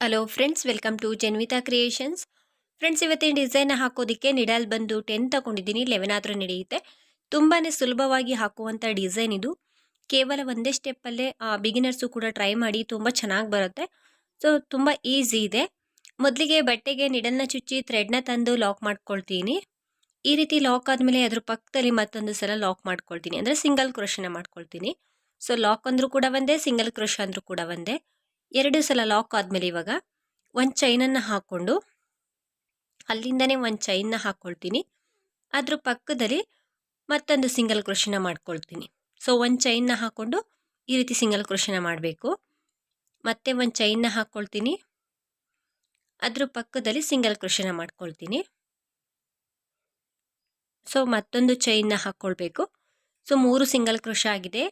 Hello friends welcome to Janvitha creations friends ಇವತ್ತಿನ design ಹಾಕೋದಕ್ಕೆ needle ಬಂದು ಟೆನ್ ತಗೊಂಡಿದ್ದೀನಿ ಲೆವೆನ್ ಆದರೂ ನಡೆಯುತ್ತೆ. ತುಂಬಾ ಸುಲಭವಾಗಿ ಹಾಕುವಂಥ ಡಿಸೈನ್ ಇದು. ಕೇವಲ ಒಂದೇ ಸ್ಟೆಪ್ಪಲ್ಲೇ ಬಿಗಿನರ್ಸು ಕೂಡ ಟ್ರೈ ಮಾಡಿ ತುಂಬ ಚೆನ್ನಾಗಿ ಬರುತ್ತೆ. ಸೊ ತುಂಬ ಈಸಿ ಇದೆ. ಮೊದಲಿಗೆ ಬಟ್ಟೆಗೆ ನಿಡಲ್ನ ಚುಚ್ಚಿ ಥ್ರೆಡ್ನ ತಂದು ಲಾಕ್ ಮಾಡ್ಕೊಳ್ತೀನಿ. ಈ ರೀತಿ ಲಾಕ್ ಆದಮೇಲೆ ಅದ್ರ ಪಕ್ಕದಲ್ಲಿ ಮತ್ತೊಂದು ಸಲ ಲಾಕ್ ಮಾಡ್ಕೊಳ್ತೀನಿ. ಅಂದರೆ ಸಿಂಗಲ್ ಕ್ರೋಶನ ಮಾಡ್ಕೊಳ್ತೀನಿ. ಸೊ ಲಾಕ್ ಅಂದರೂ ಕೂಡ ಒಂದೇ ಸಿಂಗಲ್ ಕ್ರೋಶ ಅಂದರೂ ಕೂಡ ಒಂದೇ. ಎರಡು ಸಲ ಲಾಕ್ ಆದಮೇಲೆ ಇವಾಗ ಒಂದು ಚೈನನ್ನು ಹಾಕ್ಕೊಂಡು, ಅಲ್ಲಿಂದನೇ ಒಂದು ಚೈನ್ನ ಹಾಕ್ಕೊಳ್ತೀನಿ ಅದ್ರ ಪಕ್ಕದಲ್ಲಿ ಮತ್ತೊಂದು ಸಿಂಗಲ್ ಕೃಷಿನ ಮಾಡ್ಕೊಳ್ತೀನಿ. ಸೊ ಒಂದು ಚೈನ್ನ ಹಾಕ್ಕೊಂಡು ಈ ರೀತಿ ಸಿಂಗಲ್ ಕೃಷಿನ ಮಾಡಬೇಕು. ಮತ್ತೆ ಒಂದು ಚೈನ್ನ ಹಾಕ್ಕೊಳ್ತೀನಿ ಅದ್ರ ಪಕ್ಕದಲ್ಲಿ ಸಿಂಗಲ್ ಕೃಷಿನ ಮಾಡ್ಕೊಳ್ತೀನಿ. ಸೊ ಮತ್ತೊಂದು ಚೈನ್ನ ಹಾಕ್ಕೊಳ್ಬೇಕು ಸೊ ಮೂರು ಸಿಂಗಲ್ ಕ್ರೋಶ ಆಗಿದೆ.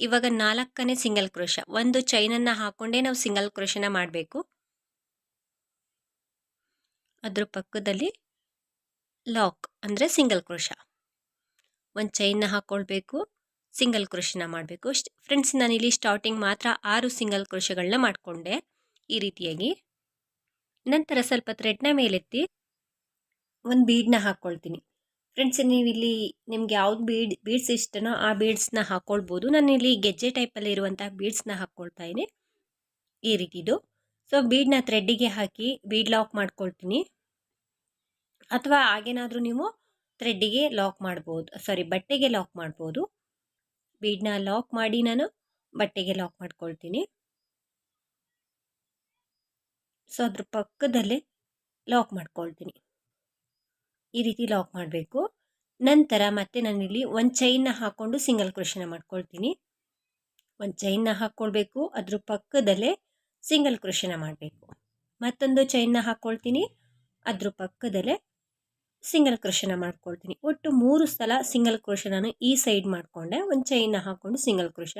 ಇವಾಗ ನಾಲ್ಕನೇ ಸಿಂಗಲ್ ಕ್ರೋಶ ಒಂದು ಚೈನನ್ನು ಹಾಕೊಂಡೇ ನಾವು ಸಿಂಗಲ್ ಕ್ರೋಶನ ಮಾಡಬೇಕು. ಅದ್ರ ಪಕ್ಕದಲ್ಲಿ ಲಾಕ್ ಅಂದರೆ ಸಿಂಗಲ್ ಕ್ರೋಶ ಒಂದು ಚೈನ್ನ ಹಾಕ್ಕೊಳ್ಬೇಕು ಸಿಂಗಲ್ ಕ್ರೋಶನ ಮಾಡಬೇಕು. ಫ್ರೆಂಡ್ಸ್ ನಾನಿಲ್ಲಿ ಸ್ಟಾರ್ಟಿಂಗ್ ಮಾತ್ರ ಆರು ಸಿಂಗಲ್ ಕ್ರೋಶಗಳನ್ನ ಮಾಡಿಕೊಂಡೆ ಈ ರೀತಿಯಾಗಿ. ನಂತರ ಸ್ವಲ್ಪ ಥ್ರೆಡ್ನ ಮೇಲೆತ್ತಿ ಒಂದು ಬೀಡನ್ನ ಹಾಕ್ಕೊಳ್ತೀನಿ ಫ್ರೆಂಡ್ಸ್ ನೀವಿಲ್ಲಿ ನಿಮ್ಗೆ ಯಾವ್ದು ಬೀಡ್ ಬೀಡ್ಸ್ ಇಷ್ಟನೋ ಆ ಬೀಡ್ಸ್ನ ಹಾಕ್ಕೊಳ್ಬೋದು ನಾನು ಇಲ್ಲಿ ಗೆಜ್ಜೆ ಟೈಪಲ್ಲಿ ಇರುವಂಥ ಬೀಡ್ಸ್ನ ಹಾಕ್ಕೊಳ್ತಾ ಇದ್ದೀನಿ. ಈ ರೀತಿದು ಸೊ ಬೀಡ್ನ ಥ್ರೆಡ್ಡಿಗೆ ಹಾಕಿ ಬೀಡ್ ಲಾಕ್ ಮಾಡ್ಕೊಳ್ತೀನಿ. ಅಥವಾ ಹಾಗೇನಾದರೂ ನೀವು ಥ್ರೆಡ್ಡಿಗೆ ಲಾಕ್ ಮಾಡ್ಬೋದು. ಸಾರಿ ಬಟ್ಟೆಗೆ ಲಾಕ್ ಮಾಡ್ಬೋದು. ಬೀಡ್ನ ಲಾಕ್ ಮಾಡಿ ನಾನು ಬಟ್ಟೆಗೆ ಲಾಕ್ ಮಾಡ್ಕೊಳ್ತೀನಿ. ಸೊ ಅದ್ರ ಪಕ್ಕದಲ್ಲೇ ಲಾಕ್ ಮಾಡ್ಕೊಳ್ತೀನಿ. ಈ ರೀತಿ ಲಾಕ್ ಮಾಡಬೇಕು. ನಂತರ ಮತ್ತೆ ನಾನಿಲ್ಲಿ ಒಂದು ಚೈನ್ನ ಹಾಕ್ಕೊಂಡು ಸಿಂಗಲ್ ಕ್ರೋಶನ ಮಾಡ್ಕೊಳ್ತೀನಿ. ಒಂದು ಚೈನ್ನ ಹಾಕ್ಕೊಳ್ಬೇಕು ಅದ್ರ ಪಕ್ಕದಲ್ಲೇ ಸಿಂಗಲ್ ಕ್ರೋಶನ ಮಾಡಬೇಕು. ಮತ್ತೊಂದು ಚೈನ್ನ ಹಾಕ್ಕೊಳ್ತೀನಿ ಅದ್ರ ಪಕ್ಕದಲ್ಲೇ ಸಿಂಗಲ್ ಕ್ರೋಶನ ಮಾಡ್ಕೊಳ್ತೀನಿ. ಒಟ್ಟು ಮೂರು ಸಲ ಸಿಂಗಲ್ ಕ್ರೋಶ ನಾನು ಈ ಸೈಡ್ ಮಾಡಿಕೊಂಡೆ. ಒಂದು ಚೈನ್ನ ಹಾಕ್ಕೊಂಡು ಸಿಂಗಲ್ ಕ್ರೋಶ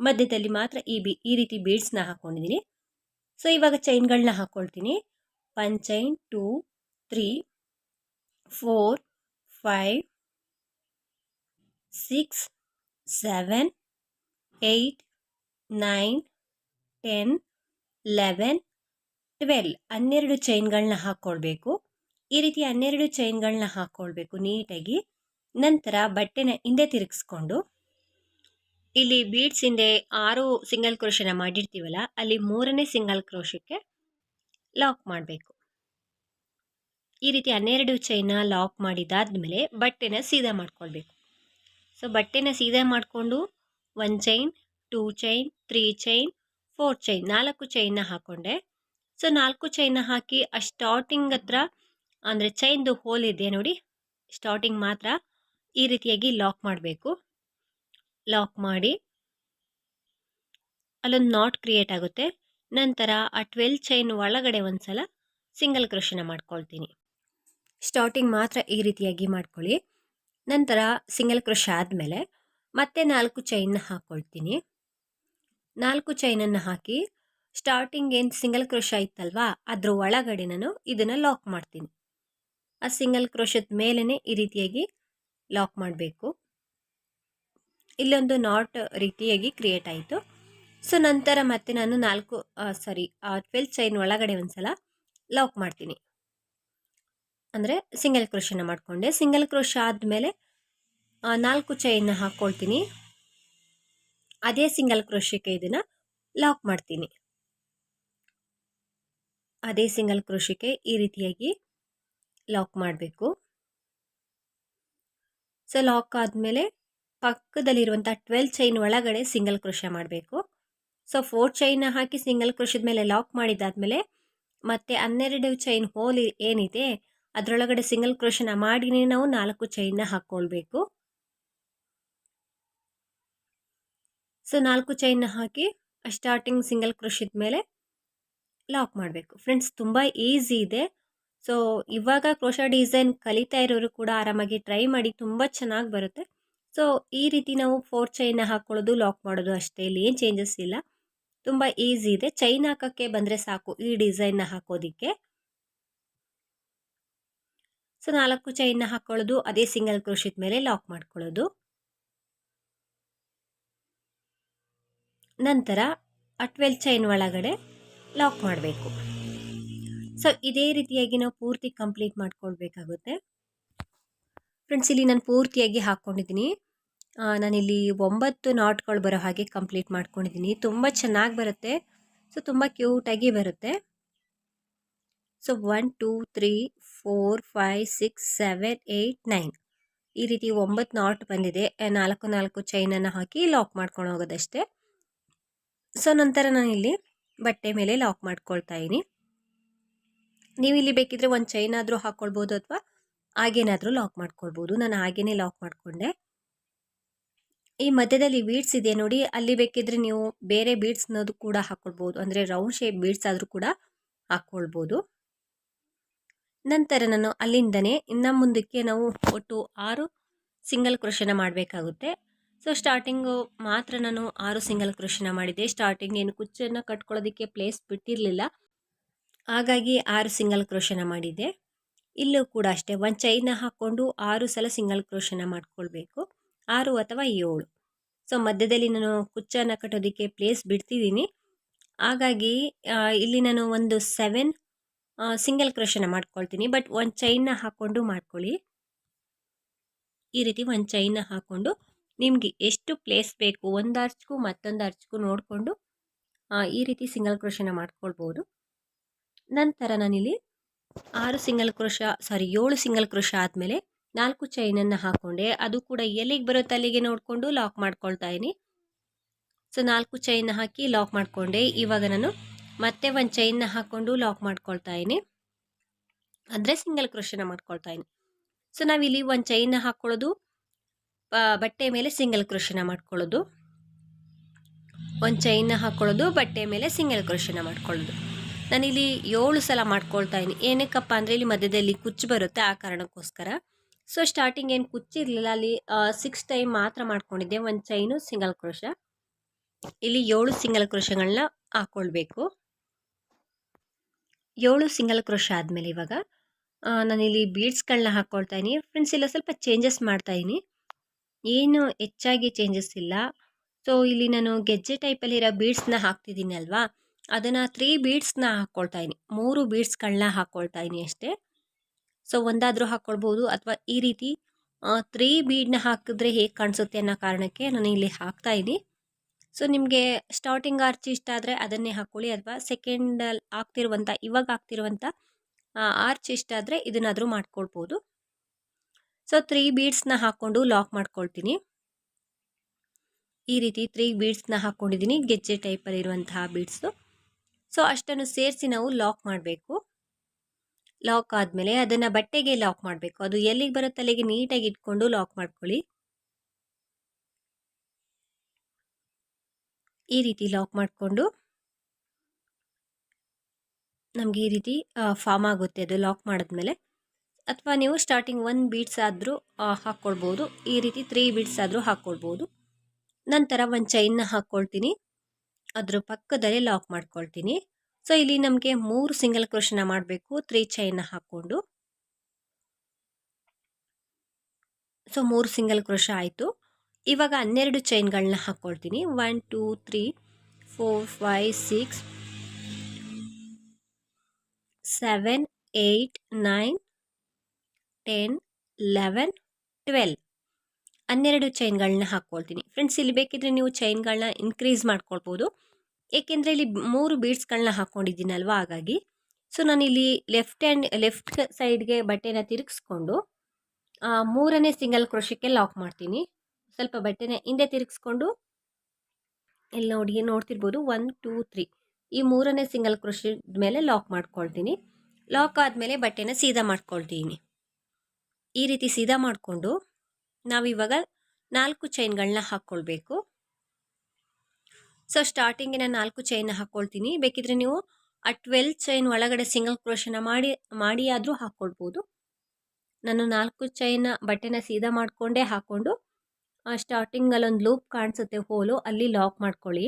ಮಧ್ಯದಲ್ಲಿ ಮಾತ್ರ ಈ ಬಿ, ಈ ರೀತಿ ಬೀಡ್ಸ್ನ ಹಾಕ್ಕೊಂಡಿದ್ದೀನಿ ಸೊ ಇವಾಗ ಚೈನ್ಗಳನ್ನ ಹಾಕ್ಕೊಳ್ತೀನಿ one chain two three four five six seven eight nine ten eleven twelve ಹನ್ನೆರಡು ಚೈನ್ಗಳನ್ನ ಹಾಕ್ಕೊಳ್ಬೇಕು ಈ ರೀತಿ ಹನ್ನೆರಡು ಚೈನ್ಗಳನ್ನ ಹಾಕ್ಕೊಳ್ಬೇಕು ನೀಟಾಗಿ. ನಂತರ ಬಟ್ಟೆನ ಹಿಂದೆ ತಿರುಗಿಸ್ಕೊಂಡು ಇಲ್ಲಿ ಬೀಡ್ಸ್ ಹಿಂದೆ ಆರು ಸಿಂಗಲ್ ಕ್ರೋಶನ ಮಾಡಿರ್ತೀವಲ್ಲ, ಅಲ್ಲಿ ಮೂರನೇ ಸಿಂಗಲ್ ಕ್ರೋಶಕ್ಕೆ ಲಾಕ್ ಮಾಡಬೇಕು. ಈ ರೀತಿ ಹನ್ನೆರಡು ಚೈನ ಲಾಕ್ ಮಾಡಿದಾದ್ಮೇಲೆ ಬಟ್ಟೆನ ಸೀದಾ ಮಾಡ್ಕೊಳ್ಬೇಕು. ಸೊ ಬಟ್ಟೆನ ಸೀದಾ ಮಾಡಿಕೊಂಡು one chain two chain three chain four chain ನಾಲ್ಕು ಚೈನ ಹಾಕೊಂಡೆ. ಸೊ ನಾಲ್ಕು ಚೈನ ಹಾಕಿ ಆ ಸ್ಟಾರ್ಟಿಂಗ್ ಹತ್ರ ಅಂದರೆ ಚೈನ್ದು ಹೋಲ್ ಇದೆ ನೋಡಿ ಸ್ಟಾರ್ಟಿಂಗ್ ಮಾತ್ರ ಈ ರೀತಿಯಾಗಿ ಲಾಕ್ ಮಾಡಬೇಕು. ಲಾಕ್ ಮಾಡಿ ಅಲ್ಲೊಂದು ನಾಟ್ ಕ್ರಿಯೇಟ್ ಆಗುತ್ತೆ. ನಂತರ ಆ ಟ್ವೆಲ್ ಚೈನ್ ಒಳಗಡೆ ಒಂದು ಸಲ ಸಿಂಗಲ್ ಕ್ರೋಶನ ಮಾಡ್ಕೊಳ್ತೀನಿ. ಸ್ಟಾರ್ಟಿಂಗ್ ಮಾತ್ರ ಈ ರೀತಿಯಾಗಿ ಮಾಡ್ಕೊಳ್ಳಿ. ನಂತರ ಸಿಂಗಲ್ ಕ್ರೋಶ ಆದಮೇಲೆ ಮತ್ತೆ ನಾಲ್ಕು ಚೈನ್ನ ಹಾಕ್ಕೊಳ್ತೀನಿ ನಾಲ್ಕು ಚೈನನ್ನು ಹಾಕಿ ಸ್ಟಾರ್ಟಿಂಗ್ ಏನು ಸಿಂಗಲ್ ಕ್ರೋಶ ಇತ್ತಲ್ವಾ, ಅದ್ರ ಒಳಗಡೆ ನಾನು ಇದನ್ನು ಲಾಕ್ ಮಾಡ್ತೀನಿ. ಆ ಸಿಂಗಲ್ ಕ್ರೋಶದ ಮೇಲೇ ಈ ರೀತಿಯಾಗಿ ಲಾಕ್ ಮಾಡಬೇಕು. ಇಲ್ಲೊಂದು ನಾಟ್ ರೀತಿಯಾಗಿ ಕ್ರಿಯೇಟ್ ಆಯಿತು. ಸೊ ನಂತರ ಮತ್ತೆ ನಾನು ನಾಲ್ಕು ಸಾರಿ ಟ್ವೆಲ್ ಚೈನ್ ಒಳಗಡೆ ಒಂದು ಸಲ ಲಾಕ್ ಮಾಡ್ತೀನಿ. ಅಂದರೆ ಸಿಂಗಲ್ ಕ್ರೋಶನ ಮಾಡಿಕೊಂಡೆ. ಸಿಂಗಲ್ ಕ್ರೋಶ ಆದಮೇಲೆ ನಾಲ್ಕು ಚೈನ ಹಾಕ್ಕೊಳ್ತೀನಿ ಅದೇ ಸಿಂಗಲ್ ಕ್ರೋಶಕ್ಕೆ ಇದನ್ನು ಲಾಕ್ ಮಾಡ್ತೀನಿ. ಅದೇ ಸಿಂಗಲ್ ಕ್ರೋಶಕ್ಕೆ ಈ ರೀತಿಯಾಗಿ ಲಾಕ್ ಮಾಡಬೇಕು. ಸೊ ಲಾಕ್ ಆದಮೇಲೆ ಪಕ್ಕದಲ್ಲಿರುವಂಥ ಟ್ವೆಲ್ ಚೈನ್ ಒಳಗಡೆ ಸಿಂಗಲ್ ಕ್ರೋಶ ಮಾಡಬೇಕು. ಸೊ ಫೋರ್ ಚೈನ ಹಾಕಿ ಸಿಂಗಲ್ ಕ್ರೋಶದ ಮೇಲೆ ಲಾಕ್ ಮಾಡಿದಾದ್ಮೇಲೆ ಮತ್ತೆ ಹನ್ನೆರಡು ಚೈನ್ ಹೋಲ್ ಏನಿದೆ ಅದರೊಳಗಡೆ ಸಿಂಗಲ್ ಕ್ರೋಶನ ಮಾಡಿನೇ ನಾವು ನಾಲ್ಕು ಚೈನ್ನ ಹಾಕ್ಕೊಳ್ಬೇಕು ಸೊ ನಾಲ್ಕು ಚೈನ್ನ ಹಾಕಿ ಸ್ಟಾರ್ಟಿಂಗ್ ಸಿಂಗಲ್ ಕ್ರೋಶದ ಮೇಲೆ ಲಾಕ್ ಮಾಡಬೇಕು. ಫ್ರೆಂಡ್ಸ್ ತುಂಬ ಈಸಿ ಇದೆ. ಸೊ ಇವಾಗ ಕ್ರೋಶ ಡಿಸೈನ್ ಕಲಿತಾ ಇರೋರು ಕೂಡ ಆರಾಮಾಗಿ ಟ್ರೈ ಮಾಡಿ ತುಂಬ ಚೆನ್ನಾಗಿ ಬರುತ್ತೆ. ಸೊ ಈ ರೀತಿ ನಾವು ಫೋರ್ ಚೈನ್ನ ಹಾಕ್ಕೊಳ್ಳೋದು ಲಾಕ್ ಮಾಡೋದು ಅಷ್ಟೇ, ಇಲ್ಲಿ ಏನು ಚೇಂಜಸ್ ಇಲ್ಲ. ತುಂಬ ಈಸಿ ಇದೆ. ಚೈನ್ ಹಾಕೋಕ್ಕೆ ಬಂದರೆ ಸಾಕು ಈ ಡಿಸೈನ್ನ ಹಾಕೋದಿಕ್ಕೆ. ಸೊ ನಾಲ್ಕು ಚೈನ್ನ ಹಾಕ್ಕೊಳ್ಳೋದು ಅದೇ ಸಿಂಗಲ್ ಕ್ರೋಶಿತ್ ಮೇಲೆ ಲಾಕ್ ಮಾಡ್ಕೊಳ್ಳೋದು. ನಂತರ ಟ್ವೆಲ್ ಚೈನ್ ಒಳಗಡೆ ಲಾಕ್ ಮಾಡಬೇಕು. ಸೊ ಇದೇ ರೀತಿಯಾಗಿ ನಾವು ಪೂರ್ತಿ ಕಂಪ್ಲೀಟ್ ಮಾಡ್ಕೊಳ್ಬೇಕಾಗುತ್ತೆ. ಫ್ರೆಂಡ್ಸ್ ಇಲ್ಲಿ ನಾನು ಪೂರ್ತಿಯಾಗಿ ಹಾಕ್ಕೊಂಡಿದ್ದೀನಿ ನಾನಿಲ್ಲಿ ಒಂಬತ್ತು ನಾಟ್ಗಳು ಬರೋ ಹಾಗೆ ಕಂಪ್ಲೀಟ್ ಮಾಡ್ಕೊಂಡಿದ್ದೀನಿ. ತುಂಬ ಚೆನ್ನಾಗಿ ಬರುತ್ತೆ. ಸೊ ತುಂಬ ಕ್ಯೂಟಾಗಿ ಬರುತ್ತೆ. So one two three four five six seven eight nine ಈ ರೀತಿ ಒಂಬತ್ತು ನಾಟ್ ಬಂದಿದೆ. ನಾಲ್ಕು ನಾಲ್ಕು ಚೈನನ್ನು ಹಾಕಿ ಲಾಕ್ ಮಾಡ್ಕೊಂಡು ಹೋಗೋದಷ್ಟೇ. ಸೊ ನಂತರ ನಾನು ಇಲ್ಲಿ ಬಟ್ಟೆ ಮೇಲೆ ಲಾಕ್ ಮಾಡ್ಕೊಳ್ತಾ ಇದ್ದೀನಿ. ನೀವು ಇಲ್ಲಿ ಬೇಕಿದ್ರೆ ಒಂದು ಚೈನ್ ಆದರೂ ಹಾಕ್ಕೊಳ್ಬೋದು ಅಥವಾ ಹಾಗೇನಾದರೂ ಲಾಕ್ ಮಾಡ್ಕೊಳ್ಬೋದು. ನಾನು ಹಾಗೇನೆ ಲಾಕ್ ಮಾಡಿಕೊಂಡೆ. ಈ ಮಧ್ಯದಲ್ಲಿ ಬೀಡ್ಸ್ ಇದೆ ನೋಡಿ. ಅಲ್ಲಿ ಬೇಕಿದ್ರೆ ನೀವು ಬೇರೆ ಬೀಡ್ಸ್ ಅನ್ನೋದು ಕೂಡ ಹಾಕ್ಕೊಳ್ಬೋದು ಅಂದರೆ ರೌಂಡ್ ಶೇಪ್ ಬೀಡ್ಸ್ ಆದರೂ ಕೂಡ ಹಾಕ್ಕೊಳ್ಬೋದು ನಂತರ ನಾನು ಅಲ್ಲಿಂದನೇ ಇನ್ನು ಮುಂದಕ್ಕೆ ನಾವು ಒಟ್ಟು ಆರು ಸಿಂಗಲ್ ಕೃಷಿನ ಮಾಡಬೇಕಾಗುತ್ತೆ. ಸೊ ಸ್ಟಾರ್ಟಿಂಗು ಮಾತ್ರ ನಾನು ಆರು ಸಿಂಗಲ್ ಕೃಷಿನ ಮಾಡಿದ್ದೆ. ಸ್ಟಾರ್ಟಿಂಗ್ ಏನು ಕುಚ್ಚನ್ನು ಕಟ್ಕೊಳ್ಳೋದಕ್ಕೆ ಪ್ಲೇಸ್ ಬಿಟ್ಟಿರಲಿಲ್ಲ. ಹಾಗಾಗಿ ಆರು ಸಿಂಗಲ್ ಕ್ರೋಶನ ಮಾಡಿದೆ ಇಲ್ಲೂ ಕೂಡ ಅಷ್ಟೇ ಒಂದು ಚೈನ ಹಾಕ್ಕೊಂಡು ಆರು ಸಲ ಸಿಂಗಲ್ ಕ್ರೋಶನ ಮಾಡ್ಕೊಳ್ಬೇಕು. ಆರು ಅಥವಾ ಏಳು. ಸೊ ಮಧ್ಯದಲ್ಲಿ ನಾನು ಕುಚ್ಚನ್ನು ಕಟ್ಟೋದಕ್ಕೆ ಪ್ಲೇಸ್ ಬಿಡ್ತಿದ್ದೀನಿ. ಹಾಗಾಗಿ ಇಲ್ಲಿ ನಾನು ಒಂದು ಸೆವೆನ್ ಸಿಂಗಲ್ ಕ್ರೋಶನ ಮಾಡ್ಕೊಳ್ತೀನಿ. ಬಟ್ ಒಂದು ಚೈನ್ನ ಹಾಕ್ಕೊಂಡು ಮಾಡ್ಕೊಳ್ಳಿ. ಈ ರೀತಿ ಒಂದು ಚೈನ್ನ ಹಾಕ್ಕೊಂಡು ನಿಮಗೆ ಎಷ್ಟು ಪ್ಲೇಸ್ ಬೇಕು, ಒಂದು ಅರ್ಚ್ಗೂ ಮತ್ತೊಂದು ಅರ್ಚ್ಗೂ ನೋಡಿಕೊಂಡು ಈ ರೀತಿ ಸಿಂಗಲ್ ಕ್ರೋಶನ ಮಾಡ್ಕೊಳ್ಬೋದು. ನಂತರ ನಾನಿಲ್ಲಿ ಆರು ಸಿಂಗಲ್ ಕ್ರೋಶ ಸಾರಿ ಏಳು ಸಿಂಗಲ್ ಕ್ರೋಶ ಆದಮೇಲೆ ನಾಲ್ಕು ಚೈನನ್ನು ಹಾಕ್ಕೊಂಡೆ ಅದು ಕೂಡ ಎಲ್ಲಿಗೆ ಬರುತ್ತೆ ಅಲ್ಲಿಗೆ ನೋಡಿಕೊಂಡು ಲಾಕ್ ಮಾಡ್ಕೊಳ್ತಾ ಇದ್ದೀನಿ ಸೊ ನಾಲ್ಕು ಚೈನ್ ಹಾಕಿ ಲಾಕ್ ಮಾಡಿಕೊಂಡೆ. ಇವಾಗ ನಾನು ಮತ್ತೆ ಒಂದು ಚೈನ್ನ ಹಾಕ್ಕೊಂಡು ಲಾಕ್ ಮಾಡ್ಕೊಳ್ತಾ ಇದ್ದೀನಿ ಅಂದರೆ ಸಿಂಗಲ್ ಕ್ರೋಶನ ಮಾಡ್ಕೊಳ್ತಾ ಇದ್ದೀನಿ ಸೊ ನಾವಿಲ್ಲಿ ಒಂದು ಚೈನ್ನ ಹಾಕ್ಕೊಳ್ಳೋದು ಬಟ್ಟೆ ಮೇಲೆ ಸಿಂಗಲ್ ಕ್ರೋಶನ ಮಾಡ್ಕೊಳ್ಳೋದು. ಒಂದು ಚೈನ್ನ ಹಾಕ್ಕೊಳ್ಳೋದು ಬಟ್ಟೆ ಮೇಲೆ ಸಿಂಗಲ್ ಕ್ರೋಶನ ಮಾಡ್ಕೊಳ್ಳೋದು. ನಾನಿಲ್ಲಿ ಏಳು ಸಲ ಮಾಡ್ಕೊಳ್ತಾ ಇದ್ದೀನಿ ಏನಕ್ಕಪ್ಪ ಅಂದರೆ ಇಲ್ಲಿ ಮಧ್ಯದಲ್ಲಿ ಕುಚ್ಚು ಬರುತ್ತೆ ಆ ಕಾರಣಕ್ಕೋಸ್ಕರ. ಸೊ ಸ್ಟಾರ್ಟಿಂಗ್ ಏನು ಕುಚ್ಚಿರಲಿಲ್ಲ, ಅಲ್ಲಿ ಸಿಕ್ಸ್ ಟೈಮ್ ಮಾತ್ರ ಮಾಡ್ಕೊಂಡಿದ್ದೆ. ಒಂದು ಚೈನು ಸಿಂಗಲ್ ಕ್ರೋಶ ಇಲ್ಲಿ ಏಳು ಸಿಂಗಲ್ ಕ್ರೋಶಗಳನ್ನ ಹಾಕ್ಕೊಳ್ಬೇಕು ಏಳು ಸಿಂಗಲ್ ಕ್ರೋಶ ಆದಮೇಲೆ ಇವಾಗ ನಾನಿಲ್ಲಿ ಬೀಡ್ಸ್ಗಳನ್ನ ಹಾಕ್ಕೊಳ್ತಾ ಇದ್ದೀನಿ ಫ್ರೆಂಡ್ಸ್ ಇಲ್ಲ ಸ್ವಲ್ಪ ಚೇಂಜಸ್ ಮಾಡ್ತಾ ಇದ್ದೀನಿ ಏನು ಹೆಚ್ಚಾಗಿ ಚೇಂಜಸ್ ಇಲ್ಲ. ಸೊ, ಇಲ್ಲಿ ನಾನು ಗೆಜ್ಜೆ ಟೈಪಲ್ಲಿರೋ ಬೀಡ್ಸ್ನ ಹಾಕ್ತಿದ್ದೀನಿ ಅಲ್ವಾ? ಅದನ್ನು ತ್ರೀ ಬೀಡ್ಸ್ನ ಹಾಕ್ಕೊಳ್ತಾ ಇದ್ದೀನಿ ಮೂರು ಬೀಡ್ಸ್ಗಳನ್ನ ಹಾಕ್ಕೊಳ್ತಾ ಇದ್ದೀನಿ ಅಷ್ಟೇ. ಸೊ, ಒಂದಾದರೂ ಹಾಕ್ಕೊಳ್ಬೋದು ಅಥವಾ ಈ ರೀತಿ ತ್ರೀ ಬೀಡ್ನ ಹಾಕಿದ್ರೆ ಹೇಗೆ ಕಾಣಿಸುತ್ತೆ ಅನ್ನೋ ಕಾರಣಕ್ಕೆ ನಾನು ಇಲ್ಲಿ ಹಾಕ್ತಾ ಇದ್ದೀನಿ ಸೊ ನಿಮಗೆ ಸ್ಟಾರ್ಟಿಂಗ್ ಆರ್ಚ್ ಇಷ್ಟ ಆದರೆ ಅದನ್ನೇ ಹಾಕ್ಕೊಳ್ಳಿ ಅಥವಾ ಸೆಕೆಂಡಲ್ಲಿ ಆಗ್ತಿರುವಂಥ ಇವಾಗ ಆಗ್ತಿರುವಂಥ ಆರ್ಚ್ ಇಷ್ಟ ಆದರೆ ಇದನ್ನಾದರೂ ಮಾಡ್ಕೊಳ್ಬೋದು. ಸೊ ತ್ರೀ ಬೀಡ್ಸ್ನ ಹಾಕ್ಕೊಂಡು ಲಾಕ್ ಮಾಡ್ಕೊಳ್ತೀನಿ. ಈ ರೀತಿ ತ್ರೀ ಬೀಡ್ಸ್ನ ಹಾಕ್ಕೊಂಡಿದ್ದೀನಿ ಗೆಜ್ಜೆ ಟೈಪಲ್ಲಿರುವಂತಹ ಬೀಡ್ಸು ಸೊ ಅಷ್ಟನ್ನು ಸೇರಿಸಿ ನಾವು ಲಾಕ್ ಮಾಡಬೇಕು. ಲಾಕ್ ಆದಮೇಲೆ ಅದನ್ನು ಬಟ್ಟೆಗೆ ಲಾಕ್ ಮಾಡಬೇಕು. ಅದು ಎಲ್ಲಿಗೆ ಬರುತ್ತೆ ತಲೆಗೆ ನೀಟಾಗಿ ಇಟ್ಕೊಂಡು ಲಾಕ್ ಮಾಡ್ಕೊಳ್ಳಿ. ಈ ರೀತಿ ಲಾಕ್ ಮಾಡಿಕೊಂಡು ನಮಗೆ ಈ ರೀತಿ ಫಾರ್ಮ್ ಆಗುತ್ತೆ ಅದು ಲಾಕ್ ಮಾಡಿದ್ಮೇಲೆ. ಅಥವಾ ನೀವು ಸ್ಟಾರ್ಟಿಂಗ್ ಒನ್ ಬೀಟ್ಸ್ ಆದರೂ ಹಾಕ್ಕೊಳ್ಬೋದು. ಈ ರೀತಿ ತ್ರೀ ಬೀಟ್ಸ್ ಆದರೂ ಹಾಕ್ಕೊಳ್ಬೋದು. ನಂತರ ಒಂದು ಚೈನ್ನ ಹಾಕ್ಕೊಳ್ತೀನಿ. ಅದ್ರ ಪಕ್ಕದಲ್ಲೇ ಲಾಕ್ ಮಾಡ್ಕೊಳ್ತೀನಿ. ಸೊ, ಇಲ್ಲಿ ನಮಗೆ ಮೂರು ಸಿಂಗಲ್ ಕ್ರೋಶನ ಮಾಡಬೇಕು. ತ್ರೀ ಚೈನ್ನ ಹಾಕ್ಕೊಂಡು. ಸೊ, ಮೂರು ಸಿಂಗಲ್ ಕ್ರೋಶ ಆಯಿತು. ಇವಾಗ ಹನ್ನೆರಡು ಚೈನ್ಗಳನ್ನ ಹಾಕ್ಕೊಳ್ತೀನಿ one, two, three, four, five, six, seven, eight, nine, ten, eleven, twelve ಹನ್ನೆರಡು ಚೈನ್ಗಳನ್ನ ಹಾಕ್ಕೊಳ್ತೀನಿ ಫ್ರೆಂಡ್ಸ್, ಇಲ್ಲಿ ಬೇಕಿದ್ರೆ ನೀವು ಚೈನ್ಗಳನ್ನ ಇನ್ಕ್ರೀಸ್ ಮಾಡ್ಕೊಳ್ಬೋದು. ಏಕೆಂದರೆ ಇಲ್ಲಿ ಮೂರು ಬೀಡ್ಸ್ಗಳನ್ನ ಹಾಕ್ಕೊಂಡಿದ್ದೀನಲ್ವ ಹಾಗಾಗಿ. ಸೊ, ನಾನಿಲ್ಲಿ ಲೆಫ್ಟ್ ಹ್ಯಾಂಡ್, ಲೆಫ್ಟ್ ಸೈಡ್ಗೆ ಬಟ್ಟೆನ ತಿರುಗಿಸ್ಕೊಂಡು ಮೂರನೇ ಸಿಂಗಲ್ ಕ್ರೋಶಕ್ಕೆ ಲಾಕ್ ಮಾಡ್ತೀನಿ. ಸ್ವಲ್ಪ ಬಟ್ಟೆನ ಹಿಂದೆ ತಿರುಗಿಸ್ಕೊಂಡು ಇಲ್ಲಿ ನೋಡಿ ನೋಡ್ತಿರ್ಬೋದು. ಒನ್ ಟೂ ತ್ರೀ ಈ ಮೂರನೇ ಸಿಂಗಲ್ ಕ್ರೋಶದ ಮೇಲೆ ಲಾಕ್ ಮಾಡ್ಕೊಳ್ತೀನಿ. ಲಾಕ್ ಆದಮೇಲೆ ಬಟ್ಟೆನ ಸೀದಾ ಮಾಡ್ಕೊಳ್ತೀನಿ. ಈ ರೀತಿ ಸೀದಾ ಮಾಡಿಕೊಂಡು ನಾವಿವಾಗ ನಾಲ್ಕು ಚೈನ್ಗಳನ್ನ ಹಾಕ್ಕೊಳ್ಬೇಕು ಸೊ ಸ್ಟಾರ್ಟಿಂಗಿನ ನಾಲ್ಕು ಚೈನ್ ಹಾಕ್ಕೊಳ್ತೀನಿ ಬೇಕಿದ್ರೆ ನೀವು ಆ ಟ್ವೆಲ್ ಚೈನ್ ಒಳಗಡೆ ಸಿಂಗಲ್ ಕ್ರೋಶನ ಮಾಡಿ ಮಾಡಿ ಆದರೂ ಹಾಕ್ಕೊಳ್ಬೋದು ನಾನು ನಾಲ್ಕು ಚೈನ ಬಟ್ಟೆನ ಸೀದಾ ಮಾಡಿಕೊಂಡೇ ಹಾಕ್ಕೊಂಡು ಸ್ಟಾರ್ಟಿಂಗಲ್ಲಿ ಒಂದು ಲೂಪ್ ಕಾಣಿಸುತ್ತೆ ಹೋಲು ಅಲ್ಲಿ ಲಾಕ್ ಮಾಡ್ಕೊಳ್ಳಿ.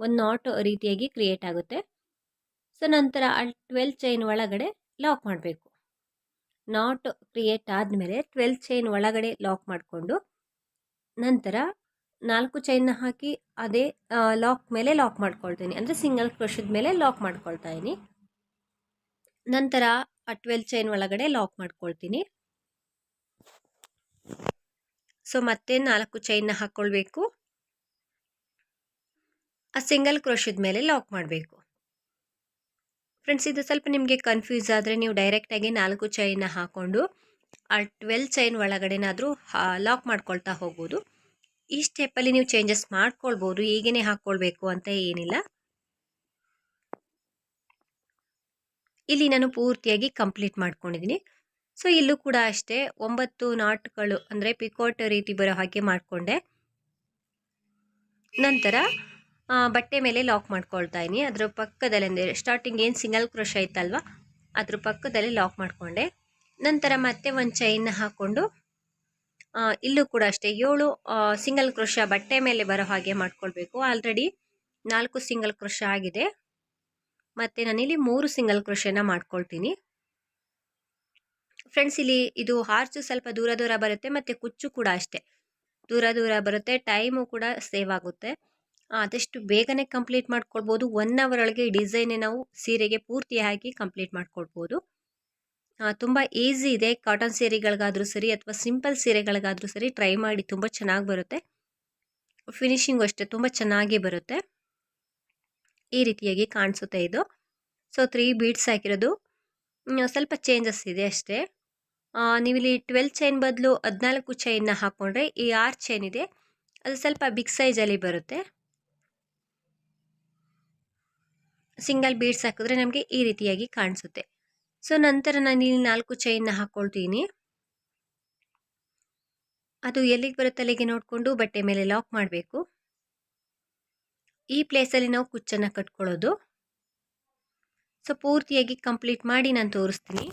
ಒಂದು ನಾಟ್ ರೀತಿಯಾಗಿ ಕ್ರಿಯೇಟ್ ಆಗುತ್ತೆ. ಸೊ ನಂತರ ಅಲ್ಲಿ ಟ್ವೆಲ್ ಚೈನ್ ಒಳಗಡೆ ಲಾಕ್ ಮಾಡಬೇಕು. ನಾಟ್ ಕ್ರಿಯೇಟ್ ಆದಮೇಲೆ ಟ್ವೆಲ್ ಚೈನ್ ಒಳಗಡೆ ಲಾಕ್ ಮಾಡಿಕೊಂಡು, ನಂತರ ನಾಲ್ಕು ಚೈನ್ನ ಹಾಕಿ ಅದೇ ಲಾಕ್ ಮೇಲೆ ಲಾಕ್ ಮಾಡ್ಕೊಳ್ತೀನಿ. ಅಂದರೆ ಸಿಂಗಲ್ ಕ್ರೋಶದ ಮೇಲೆ ಲಾಕ್ ಮಾಡ್ಕೊಳ್ತಾ ಇದ್ದೀನಿ. ನಂತರ ಆ ಟ್ವೆಲ್ ಚೈನ್ ಒಳಗಡೆ ಲಾಕ್ ಮಾಡ್ಕೊಳ್ತೀನಿ. ಸೊ ಮತ್ತೆ ನಾಲ್ಕು ಚೈನ್ನ ಹಾಕ್ಕೊಳ್ಬೇಕು ಆ ಸಿಂಗಲ್ ಕ್ರೋಶದ ಮೇಲೆ ಲಾಕ್ ಮಾಡಬೇಕು. ಫ್ರೆಂಡ್ಸ್ ಇದು ಸ್ವಲ್ಪ ನಿಮಗೆ ಕನ್ಫ್ಯೂಸ್ ಆದರೆ ನೀವು ಡೈರೆಕ್ಟಾಗಿ ನಾಲ್ಕು ಚೈನ್ನ ಹಾಕ್ಕೊಂಡು ಆ ಟ್ವೆಲ್ ಚೈನ್ ಒಳಗಡೆನಾದರೂ ಲಾಕ್ ಮಾಡ್ಕೊಳ್ತಾ ಹೋಗ್ಬೋದು. ಈ ಸ್ಟೆಪ್ಪಲ್ಲಿ ನೀವು ಚೇಂಜಸ್ ಮಾಡ್ಕೊಳ್ಬೋದು, ಈಗೇನೆ ಹಾಕ್ಕೊಳ್ಬೇಕು ಅಂತ ಏನಿಲ್ಲ. ಇಲ್ಲಿ ನಾನು ಪೂರ್ತಿಯಾಗಿ ಕಂಪ್ಲೀಟ್ ಮಾಡ್ಕೊಂಡಿದ್ದೀನಿ. ಸೊ, ಇಲ್ಲೂ ಕೂಡ ಅಷ್ಟೇ ಒಂಬತ್ತು ನಾಟ್ಗಳು ಅಂದರೆ ಪಿಕೋಟ್ ರೀತಿ ಬರೋ ಹಾಗೆ ಮಾಡಿಕೊಂಡೆ. ನಂತರ ಬಟ್ಟೆ ಮೇಲೆ ಲಾಕ್ ಮಾಡ್ಕೊಳ್ತಾ ಇದ್ದೀನಿ. ಅದರ ಪಕ್ಕದಲ್ಲಿ ಅಂದರೆ ಸ್ಟಾರ್ಟಿಂಗ್ ಏನು ಸಿಂಗಲ್ ಕ್ರೋಶ ಇತ್ತಲ್ವ ಅದ್ರ ಪಕ್ಕದಲ್ಲಿ ಲಾಕ್ ಮಾಡಿಕೊಂಡೆ. ನಂತರ ಮತ್ತೆ ಒಂದು ಚೈನ್ ಹಾಕ್ಕೊಂಡು ಇಲ್ಲೂ ಕೂಡ ಅಷ್ಟೇ ಏಳು ಸಿಂಗಲ್ ಕ್ರೋಶ ಬಟ್ಟೆ ಮೇಲೆ ಬರೋ ಹಾಗೆ ಮಾಡ್ಕೊಳ್ಬೇಕು. ಆಲ್ರೆಡಿ ನಾಲ್ಕು ಸಿಂಗಲ್ ಕ್ರೋಶ ಆಗಿದೆ. ಮತ್ತು ನಾನಿಲ್ಲಿ ಮೂರು ಸಿಂಗಲ್ ಕ್ರೋಶನ ಮಾಡ್ಕೊಳ್ತೀನಿ. ಫ್ರೆಂಡ್ಸ್ ಇಲ್ಲಿ ಇದು ಹಾರ್ಚು ಸ್ವಲ್ಪ ದೂರ ದೂರ ಬರುತ್ತೆ, ಮತ್ತು ಕುಚ್ಚು ಕೂಡ ಅಷ್ಟೇ. ದೂರ ದೂರ ಬರುತ್ತೆ ಟೈಮು ಕೂಡ ಸೇವ್ ಆಗುತ್ತೆ. ಆದಷ್ಟು ಬೇಗನೆ ಕಂಪ್ಲೀಟ್ ಮಾಡ್ಕೊಳ್ಬೋದು. ಒನ್ ಅವರ್ ಒಳಗೆ ಡಿಸೈನೇ ನಾವು ಸೀರೆಗೆ ಪೂರ್ತಿಯಾಗಿ ಕಂಪ್ಲೀಟ್ ಮಾಡ್ಕೊಳ್ಬೋದು. ತುಂಬ ಈಸಿ ಇದೆ. ಕಾಟನ್ ಸೀರೆಗಳಿಗಾದರೂ ಸರಿ, ಅಥವಾ ಸಿಂಪಲ್ ಸೀರೆಗಳಿಗಾದರೂ ಸರಿ ಟ್ರೈ ಮಾಡಿ ತುಂಬ ಚೆನ್ನಾಗಿ ಬರುತ್ತೆ. ಫಿನಿಶಿಂಗು ಅಷ್ಟೇ, ತುಂಬ ಚೆನ್ನಾಗಿ ಬರುತ್ತೆ. ಈ ರೀತಿಯಾಗಿ ಕಾಣಿಸುತ್ತೆ ಇದು. ಸೊ ತ್ರೀ ಬೀಡ್ಸ್ ಹಾಕಿರೋದು. ಸ್ವಲ್ಪ ಚೇಂಜಸ್ ಇದೆ ಅಷ್ಟೇ. ನೀವಿಲ್ಲಿ ಟ್ವೆಲ್ ಚೈನ್ ಬದಲು ಹದಿನಾಲ್ಕು ಚೈನ್ನ ಹಾಕ್ಕೊಂಡ್ರೆ ಈ ಆರು ಚೈನ್ ಇದೆ. ಅದು ಸ್ವಲ್ಪ ಬಿಗ್ ಸೈಜಲ್ಲಿ ಬರುತ್ತೆ. ಸಿಂಗಲ್ ಬೀಡ್ಸ್ ಹಾಕಿದ್ರೆ ನಮಗೆ ಈ ರೀತಿಯಾಗಿ ಕಾಣಿಸುತ್ತೆ. ಸೊ, ನಂತರ ನಾನು ಇಲ್ಲಿ ನಾಲ್ಕು ಚೈನ್ನ ಹಾಕ್ಕೊಳ್ತೀನಿ ಅದು ಎಲ್ಲಿಗೆ ಬರುತ್ತೆ ಅಲ್ಲಿಗೆ ನೋಡಿಕೊಂಡು ಬಟ್ಟೆ ಮೇಲೆ ಲಾಕ್ ಮಾಡಬೇಕು. ಈ ಪ್ಲೇಸಲ್ಲಿ ನಾವು ಕುಚ್ಚನ್ನು ಕಟ್ಕೊಳ್ಳೋದು. ಸೊ, ಪೂರ್ತಿಯಾಗಿ ಕಂಪ್ಲೀಟ್ ಮಾಡಿ ನಾನು ತೋರಿಸ್ತೀನಿ.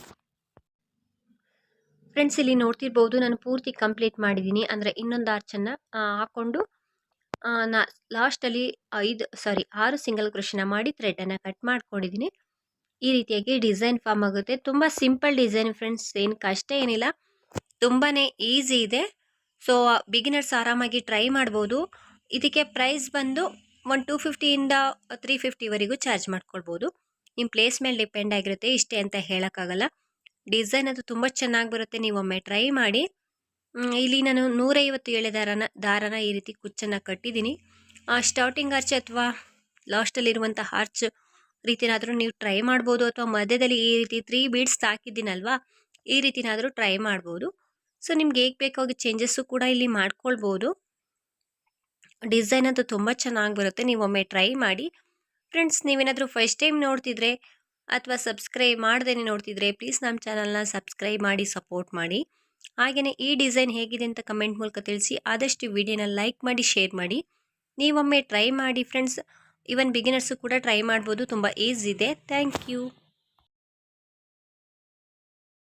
ಫ್ರೆಂಡ್ಸ್ ಇಲ್ಲಿ ನೋಡ್ತಿರ್ಬೋದು. ನಾನು ಪೂರ್ತಿ ಕಂಪ್ಲೀಟ್ ಮಾಡಿದ್ದೀನಿ. ಅಂದರೆ ಇನ್ನೊಂದು ಆರ್ಚನ್ನು ಹಾಕ್ಕೊಂಡು ನಾ ಲಾಸ್ಟಲ್ಲಿ ಐದು ಸಾರಿ ಆರು ಸಿಂಗಲ್ ಕ್ರೋಶನ ಮಾಡಿ ಥ್ರೆಡನ್ನು ಕಟ್ ಮಾಡ್ಕೊಂಡಿದ್ದೀನಿ. ಈ ರೀತಿಯಾಗಿ ಡಿಸೈನ್ ಫಾರ್ಮ್ ಆಗುತ್ತೆ. ತುಂಬ ಸಿಂಪಲ್ ಡಿಸೈನ್ ಫ್ರೆಂಡ್ಸ್ ಏನು ಕಷ್ಟ ಏನಿಲ್ಲ. ತುಂಬಾ ಈಸಿ ಇದೆ. ಸೊ ಬಿಗಿನರ್ಸ್ ಆರಾಮಾಗಿ ಟ್ರೈ ಮಾಡ್ಬೋದು. ಇದಕ್ಕೆ ಪ್ರೈಸ್ ಬಂದು ಒನ್ ಟೂ ಫಿಫ್ಟಿಯಿಂದ ತ್ರೀ ಫಿಫ್ಟಿವರೆಗೂ ಚಾರ್ಜ್ ಮಾಡ್ಕೊಳ್ಬೋದು. ನಿಮ್ಮ ಪ್ಲೇಸ್ ಮೇಲೆ ಡಿಪೆಂಡ್ ಆಗಿರುತ್ತೆ. ಇಷ್ಟೇ ಅಂತ ಹೇಳೋಕ್ಕಾಗಲ್ಲ. ಡಿಸೈನ್ ಅದು ತುಂಬ ಚೆನ್ನಾಗಿ ಬರುತ್ತೆ, ನೀವು ಒಮ್ಮೆ ಟ್ರೈ ಮಾಡಿ. ಇಲ್ಲಿ ನಾನು ನೂರೈವತ್ತು ಎಳೆ ದಾರನ ದಾರನ ಈ ರೀತಿ ಕುಚ್ಚನ್ನು ಕಟ್ಟಿದ್ದೀನಿ. ಸ್ಟಾರ್ಟಿಂಗ್ ಆರ್ಚ್ ಅಥವಾ ಲಾಸ್ಟಲ್ಲಿರುವಂಥ ಆರ್ಚ್ ರೀತಿನಾದರೂ ನೀವು ಟ್ರೈ ಮಾಡ್ಬೋದು, ಅಥವಾ ಮಧ್ಯದಲ್ಲಿ ಈ ರೀತಿ ತ್ರೀ ಬೀಡ್ಸ್ ಹಾಕಿದ್ದೀನಲ್ವಾ, ಈ ರೀತಿನಾದರೂ ಟ್ರೈ ಮಾಡ್ಬೋದು. ಸೊ ನಿಮ್ಗೆ ಹೇಗೆ ಬೇಕಾಗಿ ಚೇಂಜಸ್ಸು ಕೂಡ ಇಲ್ಲಿ ಮಾಡ್ಕೊಳ್ಬೋದು. ಡಿಸೈನ್ ಅದು ತುಂಬ ಚೆನ್ನಾಗಿ ಬರುತ್ತೆ, ನೀವು ಒಮ್ಮೆ ಟ್ರೈ ಮಾಡಿ. ಫ್ರೆಂಡ್ಸ್ ನೀವೇನಾದರೂ ಫಸ್ಟ್ ಟೈಮ್ ನೋಡ್ತಿದ್ರೆ ಅಥವಾ ಸಬ್ಸ್ಕ್ರೈಬ್ ಮಾಡ್ದೇ ನೋಡ್ತಿದ್ರೆ ಪ್ಲೀಸ್ ನಮ್ಮ ಚಾನಲ್ನ ಸಬ್ಸ್ಕ್ರೈಬ್ ಮಾಡಿ, ಸಪೋರ್ಟ್ ಮಾಡಿ. ಹಾಗೆಯೇ ಈ ಡಿಸೈನ್ ಹೇಗಿದೆ ಅಂತ ಕಮೆಂಟ್ ಮೂಲಕ ತಿಳಿಸಿ, ಆದಷ್ಟು ವಿಡಿಯೋನ ಲೈಕ್ ಮಾಡಿ, ಶೇರ್ ಮಾಡಿ. ನೀವೊಮ್ಮೆ ಟ್ರೈ ಮಾಡಿ ಫ್ರೆಂಡ್ಸ್. ಇವನ್ ಬಿಗಿನರ್ಸು ಕೂಡ ಟ್ರೈ ಮಾಡ್ಬೋದು, ತುಂಬ ಈಸಿ ಇದೆ ಥ್ಯಾಂಕ್ ಯು.